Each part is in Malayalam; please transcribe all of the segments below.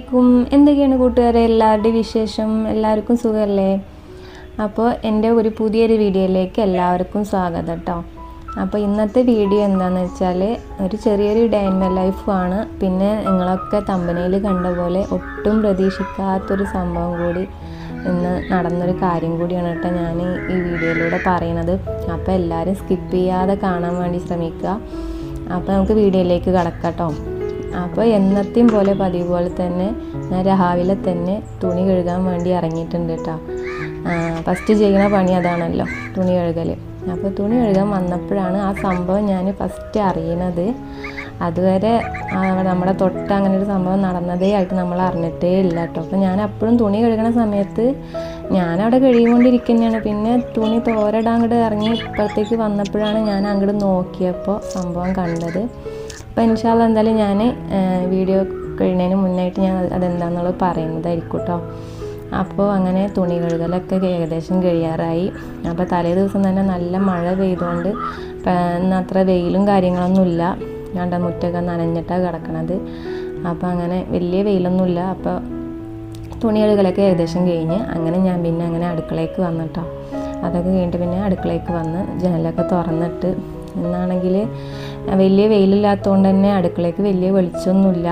അലൈക്കും. എന്തൊക്കെയാണ് കൂട്ടുകാരെ? എല്ലാവരുടെയും വിശേഷം. എല്ലാവർക്കും സുഖമല്ലേ? അപ്പോൾ എന്റെ ഒരു പുതിയൊരു വീഡിയോയിലേക്ക് എല്ലാവർക്കും സ്വാഗതം കേട്ടോ. അപ്പോൾ ഇന്നത്തെ വീഡിയോ എന്താണെന്ന് വെച്ചാൽ ഒരു ചെറിയൊരു ഡേ ലൈഫാണ്. പിന്നെ നിങ്ങളൊക്കെ തമ്പനയിൽ കണ്ട പോലെ ഒട്ടും പ്രതീക്ഷിക്കാത്തൊരു സംഭവം കൂടി ഇന്ന് നടന്നൊരു കാര്യം കൂടിയാണ് കേട്ടോ ഞാൻ ഈ വീഡിയോയിലൂടെ പറയണത് അപ്പോൾ എല്ലാവരും സ്കിപ്പ് ചെയ്യാതെ കാണാൻ വേണ്ടി ശ്രമിക്കുക. അപ്പോൾ നമുക്ക് വീഡിയോയിലേക്ക് കടക്കാം കേട്ടോ. അപ്പോൾ എന്നത്തെയും പോലെ പതിവ് പോലെ തന്നെ ഞാൻ രാവിലെ തന്നെ തുണി കഴുകാൻ വേണ്ടി ഇറങ്ങിയിട്ടുണ്ട് കേട്ടോ ഫസ്റ്റ് ചെയ്യുന്ന പണി അതാണല്ലോ തുണി കഴുകൽ അപ്പോൾ തുണി കഴുകാൻ വന്നപ്പോഴാണ് ആ സംഭവം ഞാൻ ഫസ്റ്റ് അറിയണത്. അതുവരെ നമ്മുടെ തൊട്ട് അങ്ങനെ ഒരു സംഭവം നടന്നതേ ആയിട്ട് നമ്മൾ അറിഞ്ഞിട്ടേ ഇല്ല കേട്ടോ അപ്പോൾ ഞാൻ അപ്പോഴും തുണി കഴുകണ സമയത്ത് ഞാനവിടെ കഴുകിക്കൊണ്ടിരിക്കുന്നതാണ് പിന്നെ തുണി തോരടാൻ അങ്ങോട്ട് ഇറങ്ങി ഇപ്പുറത്തേക്ക് വന്നപ്പോഴാണ് ഞാൻ അങ്ങോട്ട് നോക്കിയപ്പോൾ സംഭവം കണ്ടത്. അപ്പോൾ ഇൻഷാല്ല എന്തായാലും ഞാൻ വീഡിയോ കഴിയുന്നതിന് മുന്നായിട്ട് ഞാൻ അതെന്താണെന്നുള്ളത് പറയുന്നതായിരിക്കും കേട്ടോ അപ്പോൾ അങ്ങനെ തുണി കഴുകലൊക്കെ ഏകദേശം കഴിയാറായി. അപ്പോൾ തലേ ദിവസം തന്നെ നല്ല മഴ പെയ്തുകൊണ്ട് ഇന്ന് അത്ര വെയിലും കാര്യങ്ങളൊന്നുമില്ല. ഞണ്ട മുറ്റൊക്കെ നനഞ്ഞിട്ടാണ് കിടക്കണത്. അപ്പോൾ അങ്ങനെ വലിയ വെയിലൊന്നുമില്ല. അപ്പോൾ തുണി കഴുകലൊക്കെ ഏകദേശം കഴിഞ്ഞ് അങ്ങനെ ഞാൻ പിന്നെ അങ്ങനെ അടുക്കളയ്ക്ക് വന്നിട്ടോ. അതൊക്കെ കഴിഞ്ഞിട്ട് പിന്നെ അടുക്കളയ്ക്ക് വന്ന് ജനലൊക്കെ തുറന്നിട്ട് എന്നാണെങ്കിൽ വലിയ വെയിലില്ലാത്തതുകൊണ്ട് തന്നെ അടുക്കളയ്ക്ക് വലിയ വെളിച്ചമൊന്നുമില്ല.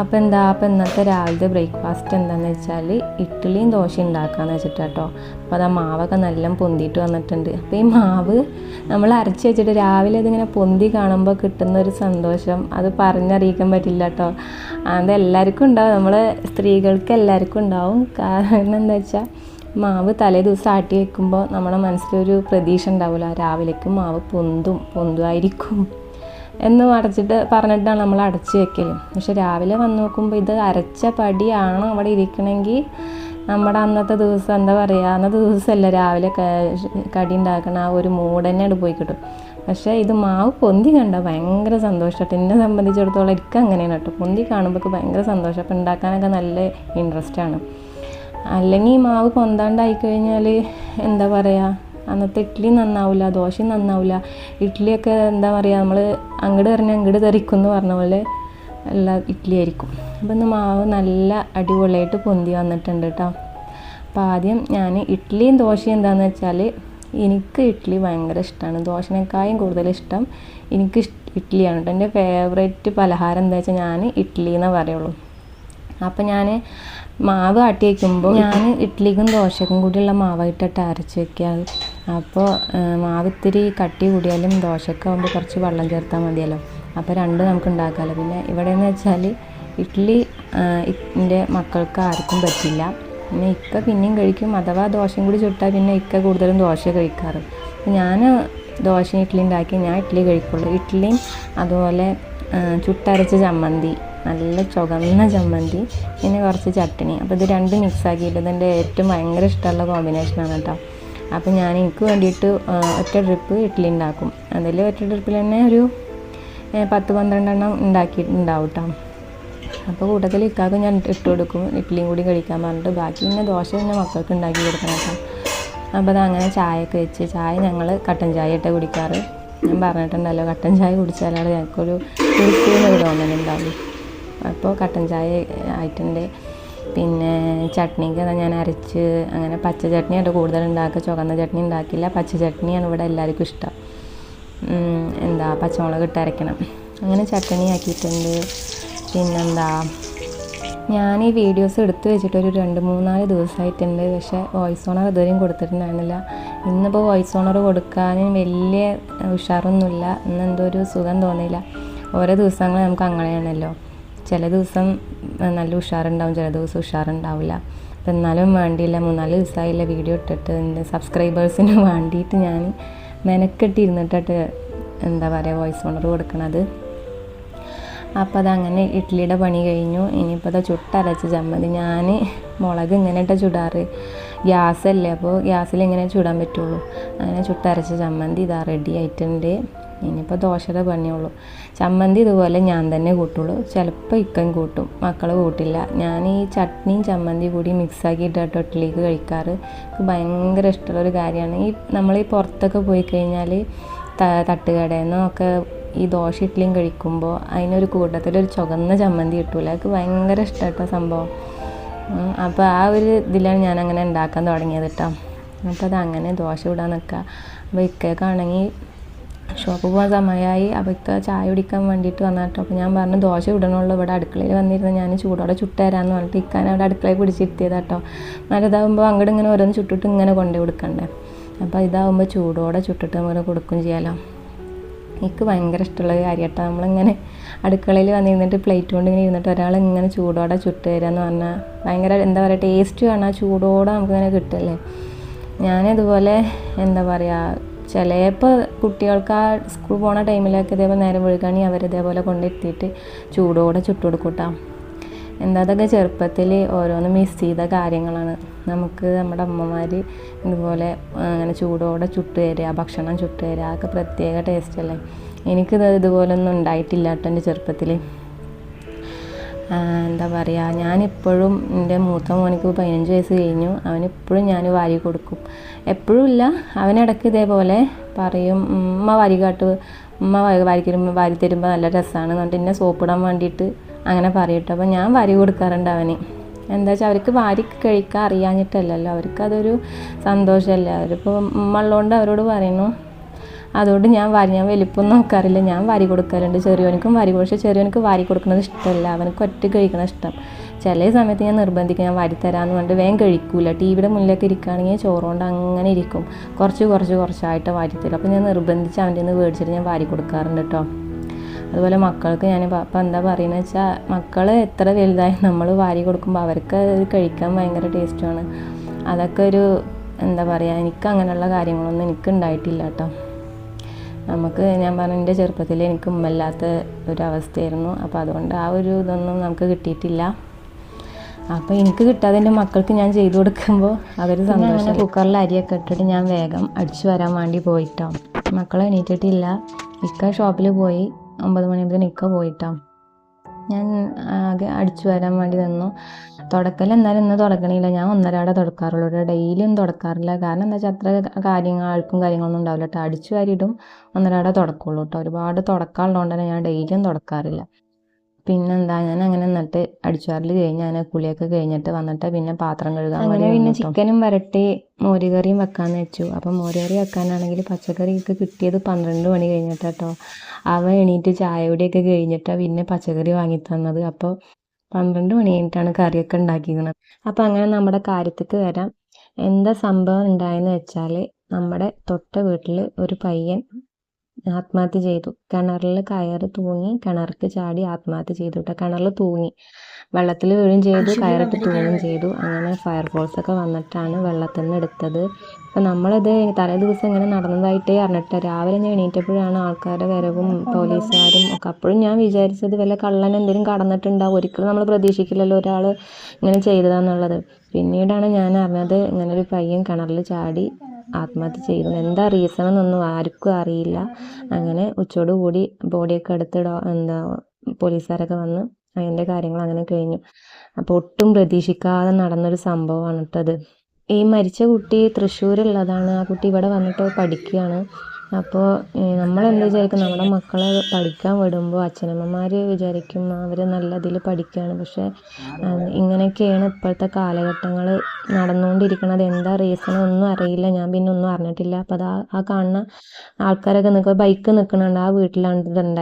അപ്പോൾ എന്താ അപ്പോൾ ഇന്നത്തെ രാവിലത്തെ ബ്രേക്ക്ഫാസ്റ്റ് എന്താണെന്ന് വെച്ചാൽ ഇഡ്ഡലിയും ദോശ ഉണ്ടാക്കാമെന്ന് വെച്ചിട്ട് കേട്ടോ അപ്പോൾ അത് ആ മാവൊക്കെ നല്ല പൊന്തിയിട്ട് വന്നിട്ടുണ്ട്. അപ്പോൾ ഈ മാവ് നമ്മൾ അരച്ച് വെച്ചിട്ട് രാവിലെ അതിങ്ങനെ പൊന്തി കാണുമ്പോൾ കിട്ടുന്ന ഒരു സന്തോഷം. അത് പറഞ്ഞറിയിക്കാൻ പറ്റില്ല കേട്ടോ അത് എല്ലാവർക്കും ഉണ്ടാവും. നമ്മൾ സ്ത്രീകൾക്ക് എല്ലാവർക്കും ഉണ്ടാവും. കാരണം എന്താ വെച്ചാൽ മാവ് തലേ ദിവസം ആട്ടി വെക്കുമ്പോൾ നമ്മുടെ മനസ്സിലൊരു പ്രതീക്ഷ ഉണ്ടാവില്ല രാവിലേക്ക് മാവ് പൊന്തും പൊന്തുമായിരിക്കും എന്ന് അടച്ചിട്ട് പറഞ്ഞിട്ടാണ് നമ്മൾ അടച്ച് വെക്കൽ പക്ഷെ രാവിലെ വന്ന് നോക്കുമ്പോൾ ഇത് അരച്ച പടിയാണ് അവിടെ ഇരിക്കണമെങ്കിൽ നമ്മുടെ അന്നത്തെ ദിവസം എന്താ പറയുക അന്നത്തെ ദിവസമല്ല രാവിലെ കടി ഉണ്ടാക്കണ ആ ഒരു മൂഡ് തന്നെ അവിടെ പോയി കിട്ടും. പക്ഷേ ഇത് മാവ് പൊന്തി കണ്ട ഭയങ്കര സന്തോഷമായിട്ട് എന്നെ സംബന്ധിച്ചിടത്തോളം എനിക്ക് അങ്ങനെയാണ് കേട്ടോ പൊന്തി കാണുമ്പോൾ ഭയങ്കര സന്തോഷം. അപ്പോൾ ഉണ്ടാക്കാനൊക്കെ നല്ല ഇൻട്രസ്റ്റാണ് അല്ലെങ്കിൽ മാവ് പൊന്താണ്ടായി കഴിഞ്ഞാൽ എന്താ പറയുക അന്നത്തെ ഇഡ്ഡലി നന്നാവില്ല ദോശയും നന്നാവില്ല ഇഡ്ഡലിയൊക്കെ എന്താ പറയുക നമ്മൾ അങ്ങോട്ട് പറഞ്ഞാൽ അങ്ങോട്ട് തെറിക്കും എന്ന് പറഞ്ഞ പോലെ എല്ലാ ഇഡ്ഡലി ആയിരിക്കും. അപ്പോൾ ഇന്ന് മാവ് നല്ല അടിപൊളിയായിട്ട് പൊന്തി വന്നിട്ടുണ്ട് കേട്ടോ അപ്പോൾ ആദ്യം ഞാൻ ഇഡ്ഡലിയും ദോശയും എന്താണെന്ന് വെച്ചാൽ എനിക്ക് ഇഡ്ഡലി ഭയങ്കര ഇഷ്ടമാണ് ദോശനേക്കായും കൂടുതൽ ഇഷ്ടം എനിക്ക് ഇഡ്ഡലിയാണ് കേട്ടോ എന്റെ ഫേവറേറ്റ് പലഹാരം എന്താ വെച്ചാൽ ഞാൻ ഇഡ്ഡലി എന്നേ പറയുള്ളൂ. അപ്പം ഞാൻ മാവ് ആട്ടി വയ്ക്കുമ്പോൾ ഞാൻ ഇഡ്ഡലിക്കും ദോശക്കും കൂടിയുള്ള മാവായിട്ടിട്ട് അരച്ച് വയ്ക്കുക അപ്പോൾ മാവ് ഇത്തിരി കട്ടി കൂടിയാലും ദോശക്ക ആകുമ്പോൾ കുറച്ച് വെള്ളം ചേർത്താൽ മതിയല്ലോ. അപ്പോൾ രണ്ടും നമുക്ക് ഉണ്ടാക്കാമല്ലോ പിന്നെ ഇവിടെ എന്ന് വെച്ചാൽ ഇഡ്ഡലി എന്റെ മക്കൾക്ക് ആർക്കും പറ്റില്ല. പിന്നെ ഇക്ക പിന്നെയും കഴിക്കും. അഥവാ ദോശയും കൂടി ചുട്ടാൽ പിന്നെ ഇക്ക കൂടുതലും ദോശ കഴിക്കാറ്. ഞാൻ ദോശയും ഇഡ്ഡലി ഉണ്ടാക്കി ഞാൻ ഇഡ്ഡലി കഴിക്കുള്ളൂ. ഇഡ്ഡലിയും അതുപോലെ ചുട്ടരച്ച ചമ്മന്തി നല്ല ചുവന്ന ചമ്മന്തി പിന്നെ കുറച്ച് ചട്ടിണി അപ്പോൾ ഇത് രണ്ടും മിക്സ് ആക്കിയിട്ട് ഇതെന്റെ ഏറ്റവും ഭയങ്കര ഇഷ്ടമുള്ള കോമ്പിനേഷനാണ് കേട്ടോ. അപ്പോൾ ഞാൻ എനിക്ക് വേണ്ടിയിട്ട് ഒറ്റ ട്രിപ്പ് ഇഡ്ഡലി ഉണ്ടാക്കും. അതിൽ ഒറ്റ ട്രിപ്പിൽ തന്നെ ഒരു പത്ത് പന്ത്രണ്ടെണ്ണം ഉണ്ടാക്കിയിട്ടുണ്ടാവും കേട്ടോ. അപ്പോൾ കൂട്ടത്തിൽ ഇക്കാക്കും ഞാൻ ഇട്ട് കൊടുക്കും. ഇഡ്ഡലിയും കൂടി കഴിക്കാൻ പറഞ്ഞിട്ട്. ബാക്കി പിന്നെ ദോശ പിന്നെ മക്കൾക്ക് ഉണ്ടാക്കി കൊടുക്കണം കേട്ടോ. അപ്പോൾ അത് അങ്ങനെ ചായയൊക്കെ വെച്ച്. ചായ ഞങ്ങൾ കട്ടൻ ചായ ഇട്ട് കുടിക്കാറ്. ഞാൻ പറഞ്ഞിട്ടുണ്ടല്ലോ കട്ടൻ ചായ കുടിച്ചാലാണ് ഞങ്ങൾക്കൊരു കുടിക്കുന്ന തോന്നലുണ്ടാവും അപ്പോൾ കട്ടൻ ചായ ആയിട്ടുണ്ട്. പിന്നെ ചട്നിക്ക് അതാ ഞാൻ അരച്ച് അങ്ങനെ പച്ച ചട്നിയാണ് കൂടുതൽ ഉണ്ടാക്കുക ചുവന്ന ചട്നി ഉണ്ടാക്കില്ല. പച്ച ചട്നിയാണ് ഇവിടെ എല്ലാവർക്കും ഇഷ്ടം. എന്താ പച്ചമുളക് ഇട്ട് അരക്കണം അങ്ങനെ ചട്നി ആക്കിയിട്ടുണ്ട്. പിന്നെന്താ ഞാൻ ഈ വീഡിയോസ് എടുത്തു വെച്ചിട്ട് ഒരു രണ്ട് മൂന്നാൽ ദിവസമായിട്ടുണ്ട്. പക്ഷേ വോയിസ് ഓണർ ഇതുവരെയും കൊടുത്തിട്ടുണ്ടായിരുന്നില്ല. ഇന്നിപ്പോൾ വോയിസ് ഓണർ കൊടുക്കാൻ വലിയ ഉഷാറൊന്നുമില്ല. ഇന്ന് എന്തോ ഒരു സുഖം തോന്നിയില്ല. ഓരോ ദിവസങ്ങൾ നമുക്ക് അങ്ങനെയാണല്ലോ. ചില ദിവസം നല്ല ഉഷാറുണ്ടാവും ചില ദിവസം ഉഷാറുണ്ടാവില്ല. അപ്പം എന്നാലും വേണ്ടിയില്ല മൂന്നാൽ ദിവസമായില്ല വീഡിയോ ഇട്ടിട്ട് എന്റെ സബ്സ്ക്രൈബേഴ്സിന് വേണ്ടിയിട്ട് ഞാൻ മെനക്കെട്ടിരുന്നിട്ടിട്ട് എന്താ പറയുക വോയിസ് ഓണർ കൊടുക്കണത്. അപ്പോൾ അതങ്ങനെ ഇഡ്ഡലിയുടെ പണി കഴിഞ്ഞു. ഇനിയിപ്പോൾ അത് ചുട്ടരച്ച ചമ്മതി ഞാൻ മുളക് ഇങ്ങനെ ഇട്ട ചുടാറ്. ഗ്യാസല്ലേ അപ്പോൾ ഗ്യാസിൽ ഇങ്ങനെ ചുടാൻ പറ്റുള്ളൂ. അങ്ങനെ ചുട്ടരച്ച ചമ്മന്തി ഇതാ റെഡി ആയിട്ടുണ്ട്. ഇനിയിപ്പോൾ ദോശയുടെ പണിയുള്ളൂ. ചമ്മന്തി ഇതുപോലെ ഞാൻ തന്നെ കൂട്ടുള്ളൂ. ചിലപ്പോൾ ഇക്കൻ കൂട്ടും. മക്കൾ കൂട്ടില്ല. ഞാൻ ഈ ചട്നിയും ചമ്മന്തി കൂടി മിക്സാക്കിയിട്ട് കേട്ടോ ഇഡ്ഡലിക്ക് കഴിക്കാറ്. എനിക്ക് ഭയങ്കര ഇഷ്ടമുള്ളൊരു കാര്യമാണ്. ഈ നമ്മൾ ഈ പുറത്തൊക്കെ പോയി കഴിഞ്ഞാൽ തട്ടുകടയിൽ നിന്നൊക്കെ ഈ ദോശ ഇഡ്ഡലിയും കഴിക്കുമ്പോൾ അതിനൊരു കൂട്ടത്തിലൊരു ചുവന്ന ചമ്മന്തി കിട്ടൂല. അതൊക്കെ ഭയങ്കര ഇഷ്ടമായിട്ടോ സംഭവം. അപ്പോൾ ആ ഒരു ഇതിലാണ് ഞാൻ അങ്ങനെ ഉണ്ടാക്കാൻ തുടങ്ങിയത് കേട്ടോ അപ്പോൾ അത് അങ്ങനെ ദോശ ഇടാൻ നിൽക്കുക അപ്പോൾ ഇക്കയ്ക്കാണെങ്കിൽ ഷോപ്പ് പോകാൻ സമയമായി അപ്പോൾ ചായ കുടിക്കാൻ വേണ്ടിയിട്ട് വന്നിട്ടോ അപ്പോൾ ഞാൻ പറഞ്ഞു ദോശ ഇടണുള്ളൂ. ഇവിടെ അടുക്കളയിൽ വന്നിരുന്ന്. ഞാൻ ചൂടോടെ ചുട്ടുതരാമെന്ന് പറഞ്ഞിട്ട് ഇക്കാൻ അവിടെ അടുക്കളയിൽ പിടിച്ചിരുത്തിയത് കേട്ടോ നല്ലതാകുമ്പോൾ അങ്ങോട്ട് ഇങ്ങനെ ഓരോന്ന് ചുട്ടിട്ട് ഇങ്ങനെ കൊണ്ടു കൊടുക്കണ്ടേ? അപ്പോൾ ഇതാകുമ്പോൾ ചൂടോടെ ചുട്ടിട്ട് നമ്മൾ കൊടുക്കും ചെയ്യാലോ. എനിക്ക് ഭയങ്കര ഇഷ്ടമുള്ള കാര്യം കേട്ടോ നമ്മളിങ്ങനെ അടുക്കളയിൽ വന്നിരുന്നിട്ട് പ്ലേറ്റ് കൊണ്ട് ഇങ്ങനെ ഇരുന്നിട്ട് ഒരാൾ ഇങ്ങനെ ചൂടോടെ ചുട്ട് തരാന്ന് പറഞ്ഞാൽ ഭയങ്കര എന്താ പറയുക ടേസ്റ്റ് കാണാൻ ചൂടോടെ നമുക്കിങ്ങനെ കിട്ടല്ലേ? ഞാനിതുപോലെ എന്താ പറയുക ചിലപ്പോൾ കുട്ടികൾക്ക് ആ സ്കൂൾ പോണ ടൈമിലൊക്കെ ഇതേപോലെ നേരം വഴുകാണെങ്കിൽ അവർ ഇതേപോലെ കൊണ്ടെത്തിയിട്ട് ചൂടോടെ ചുട്ട് കൊടുക്കൂട്ടാ. എന്താ അതൊക്കെ ചെറുപ്പത്തിൽ ഓരോന്ന് മിസ് ചെയ്ത കാര്യങ്ങളാണ്. നമുക്ക് നമ്മുടെ അമ്മമാർ ഇതുപോലെ അങ്ങനെ ചൂടോടെ ചുട്ട് തരിക ഭക്ഷണം ചുട്ട് തരിക അതൊക്കെ പ്രത്യേക ടേസ്റ്റല്ലേ എനിക്കിത് ഇതുപോലൊന്നും ഉണ്ടായിട്ടില്ല കേട്ടോ എന്റെ ചെറുപ്പത്തിൽ എന്താ പറയുക ഞാനിപ്പോഴും എന്റെ മൂത്ത മോനിക്ക് പതിനഞ്ച് വയസ്സ് കഴിഞ്ഞു. അവനിപ്പോഴും ഞാൻ വാരി കൊടുക്കും. എപ്പോഴും ഇല്ല. അവനിടയ്ക്ക് ഇതേപോലെ പറയും ഉമ്മ വാരി കാട്ട് ഉമ്മ വാരി തരുമ്പോൾ വാരി തരുമ്പോൾ നല്ല രസമാണ് എന്നിട്ട് എന്നെ സോപ്പിടാൻ വേണ്ടിയിട്ട് അങ്ങനെ പറയട്ടോ അപ്പോൾ ഞാൻ വാരി കൊടുക്കാറുണ്ട് അവന്. എന്താ വെച്ചാൽ അവർക്ക് വാരി കഴിക്കാൻ അറിയാഞ്ഞിട്ടല്ലല്ലോ. അവർക്കതൊരു സന്തോഷമല്ല അവരിപ്പോൾ ഉമ്മ ഉള്ളതുകൊണ്ട് അവരോട് പറയുന്നു അതുകൊണ്ട് ഞാൻ വാരി ഞാൻ വലിപ്പം നോക്കാറില്ല. ഞാൻ വാരി കൊടുക്കാറുണ്ട്. ചെറിയവനക്കും വാരി പക്ഷേ ചെറിയവനക്ക് വാരി കൊടുക്കുന്നത് ഇഷ്ടമല്ല. അവനക്ക് ഒറ്റ കഴിക്കണം ഇഷ്ടം. ചില സമയത്ത് ഞാൻ നിർബന്ധിക്കും. ഞാൻ വാരി തരാമെന്ന് പറഞ്ഞിട്ട് വേഗം കഴിക്കൂല. ടി വിയുടെ മുന്നിലൊക്കെ ഇരിക്കുകയാണെങ്കിൽ ചോറുകൊണ്ട് അങ്ങനെ ഇരിക്കും. കുറച്ച് കുറച്ച് കുറച്ചായിട്ട് വാരി തരും. അപ്പോൾ ഞാൻ നിർബന്ധിച്ച് അവന്റെ നിന്ന് മേടിച്ചിട്ട് ഞാൻ വാരി കൊടുക്കാറുണ്ട് കേട്ടോ. അതുപോലെ മക്കൾക്ക് ഞാൻ ഇപ്പം എന്താ പറയുന്നത് വെച്ചാൽ മക്കൾ എത്ര വലുതായി നമ്മൾ വാരി കൊടുക്കുമ്പോൾ അവർക്ക് അത് കഴിക്കാൻ ഭയങ്കര ടേസ്റ്റുമാണ്. അതൊക്കെ ഒരു എന്താ പറയുക എനിക്ക് അങ്ങനെയുള്ള കാര്യങ്ങളൊന്നും എനിക്ക് ഉണ്ടായിട്ടില്ല കേട്ടോ. നമുക്ക് ഞാൻ പറഞ്ഞ എന്റെ ചെറുപ്പത്തിൽ എനിക്ക് ഉമ്മല്ലാത്ത ഒരവസ്ഥയായിരുന്നു. അപ്പോൾ അതുകൊണ്ട് ആ ഒരു ഇതൊന്നും നമുക്ക് കിട്ടിയിട്ടില്ല. അപ്പോൾ എനിക്ക് കിട്ടാതെ എന്റെ മക്കൾക്ക് ഞാൻ ചെയ്തു കൊടുക്കുമ്പോൾ അവർ സന്തോഷം കുക്കറിൽ അരിയൊക്കെ ഇട്ടിട്ട് ഞാൻ വേഗം അടിച്ചു വരാൻ വേണ്ടി പോയിട്ടോ. മക്കളെ എണീറ്റിട്ടില്ല. ഇക്ക ഷോപ്പിൽ പോയി. ഒമ്പത് മണിയാകുമ്പോൾ ഇക്ക പോയിട്ടോ. ഞാൻ ആകെ അടിച്ചു വരാൻ വേണ്ടി നിന്നു. തുടക്കൽ എന്നാലും ഇന്ന് തുടക്കണില്ല. ഞാൻ ഒന്നരാടെ തുടക്കാറുള്ളൂ. ഡെയിലി ഒന്നും തുടക്കാറില്ല. കാരണം എന്താ വെച്ചാൽ അത്ര കാര്യങ്ങൾ ആൾക്കും കാര്യങ്ങളൊന്നും ഉണ്ടാവില്ല. കേട്ടോ അടിച്ചു വാരിയിടും ഒന്നരാടെ തുടക്കുള്ളൂ കേട്ടോ ഒരുപാട് തുടക്കാറുള്ളതുകൊണ്ട് തന്നെ ഞാൻ ഡെയിലിയും തുടക്കാറില്ല. പിന്നെന്താ ഞാൻ അങ്ങനെ എന്നിട്ട് അടിച്ചുവാറിൽ കഴിഞ്ഞ് ഞാൻ കുളിയൊക്കെ കഴിഞ്ഞിട്ട് വന്നിട്ട് പിന്നെ പാത്രം കഴുകാൻ അങ്ങനെ പിന്നെ ചിക്കനും വരട്ടി മോരുകറിയും വെക്കാന്ന് വെച്ചു. അപ്പം മോരുകറി വെക്കാനാണെങ്കിൽ പച്ചക്കറിയൊക്കെ കിട്ടിയത് പന്ത്രണ്ട് മണി കഴിഞ്ഞിട്ടോ അവ എണീറ്റ് ചായയോടെയൊക്കെ കഴിഞ്ഞിട്ടാ കഴിഞ്ഞിട്ടാണ് പിന്നെ പച്ചക്കറി വാങ്ങി തന്നത്. അപ്പോൾ പന്ത്രണ്ട് മണി കഴിഞ്ഞിട്ടാണ് കറിയൊക്കെ ഉണ്ടാക്കിയിരുന്നത് അപ്പോൾ അങ്ങനെ നമ്മുടെ കാര്യത്തേക്ക് വരാം. എന്താ സംഭവം ഉണ്ടായെന്ന് വെച്ചാൽ നമ്മുടെ തൊട്ട വീട്ടിൽ ഒരു പയ്യൻ ആത്മഹത്യ ചെയ്തു. കിണറിൽ കയറ് തൂങ്ങി കിണർക്ക് ചാടി ആത്മഹത്യ ചെയ്തു കേട്ടോ കിണറിൽ തൂങ്ങി. വെള്ളത്തിൽ വീഴുകയും ചെയ്തു കയറിട്ട് തൂങ്ങുകയും ചെയ്തു. അങ്ങനെ ഫയർഫോഴ്സ് ഒക്കെ വന്നിട്ടാണ് വെള്ളത്തിൽ നിന്ന് എടുത്തത്. അപ്പം നമ്മളിത് തലേ ദിവസം ഇങ്ങനെ നടന്നതായിട്ടേ അറിഞ്ഞിട്ട് രാവിലെ ഞാൻ എണീറ്റപ്പോഴാണ് ആൾക്കാരുടെ വരവും പോലീസുകാരും ഒക്കെ. അപ്പോഴും ഞാൻ വിചാരിച്ചത് വല്ല കള്ളൻ എന്തെങ്കിലും കടന്നിട്ടുണ്ടാവും. ഒരിക്കലും നമ്മൾ പ്രതീക്ഷിക്കില്ലല്ലോ ഒരാൾ ഇങ്ങനെ ചെയ്തതാന്നുള്ളത്. പിന്നീടാണ് ഞാൻ അറിഞ്ഞത് ഇങ്ങനെ ഒരു പയ്യൻ കിണറിൽ ചാടി ആത്മഹത്യ ചെയ്തു. എന്താ റീസൺ എന്നൊന്നും ആർക്കും അറിയില്ല. അങ്ങനെ ഉച്ചയോട് കൂടി ബോഡിയൊക്കെ എടുത്ത് എന്താ പോലീസുകാരൊക്കെ വന്ന് അതിന്റെ കാര്യങ്ങൾ അങ്ങനെ കഴിഞ്ഞു. അപ്പോൾ ഒട്ടും പ്രതീക്ഷിക്കാതെ നടന്നൊരു സംഭവമാണ് കേട്ടത്. ഈ മരിച്ച കുട്ടി തൃശ്ശൂരുള്ളതാണ്. ആ കുട്ടി ഇവിടെ വന്നിട്ട് പഠിക്കുകയാണ്. അപ്പോൾ നമ്മളെന്ത് വിചാരിക്കും നമ്മുടെ മക്കളെ പഠിക്കാൻ വിടുമ്പോൾ അച്ഛനമ്മമാർ വിചാരിക്കും അവർ നല്ല ഇതിൽ പഠിക്കുകയാണ് പക്ഷേ ഇങ്ങനെയൊക്കെയാണ് ഇപ്പോഴത്തെ കാലഘട്ടങ്ങൾ നടന്നുകൊണ്ടിരിക്കുന്നത് എന്താ റീസൺ ഒന്നും അറിയില്ല. ഞാൻ പിന്നെ ഒന്നും അറിഞ്ഞിട്ടില്ല. അപ്പോൾ അത് ആ കാണുന്ന ആൾക്കാരൊക്കെ നിൽക്കുക ബൈക്ക് നിൽക്കുന്നുണ്ട് ആ വീട്ടിലാണ്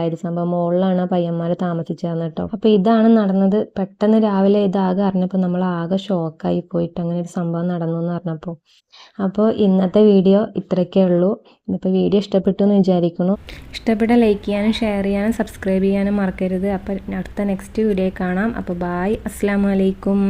ഇത് സംഭവം മുകളിലാണ് പയ്യന്മാർ താമസിച്ചതെന്ന് കേട്ടോ. അപ്പോൾ ഇതാണ് നടന്നത്. പെട്ടെന്ന് രാവിലെ ഇതാകെ അറിഞ്ഞപ്പോൾ നമ്മൾ ആകെ ഷോക്കായി പോയിട്ട് അങ്ങനെ ഒരു സംഭവം നടന്നു എന്ന് പറഞ്ഞപ്പോൾ അപ്പോൾ ഇന്നത്തെ വീഡിയോ ഇത്രയൊക്കെ ഉള്ളൂ. ഇന്നിപ്പോൾ വീഡിയോ ഇഷ്ടപ്പെട്ടു എന്ന് വിചാരിക്കുന്നു. ഇഷ്ടപ്പെട്ട ലൈക്ക് ചെയ്യാനും ഷെയർ ചെയ്യാനും സബ്സ്ക്രൈബ് ചെയ്യാനും മറക്കരുത്. അപ്പോൾ അടുത്ത നെക്സ്റ്റ് വീഡിയോ കാണാം. അപ്പോൾ ബായ് അസ്സാം വലൈക്കും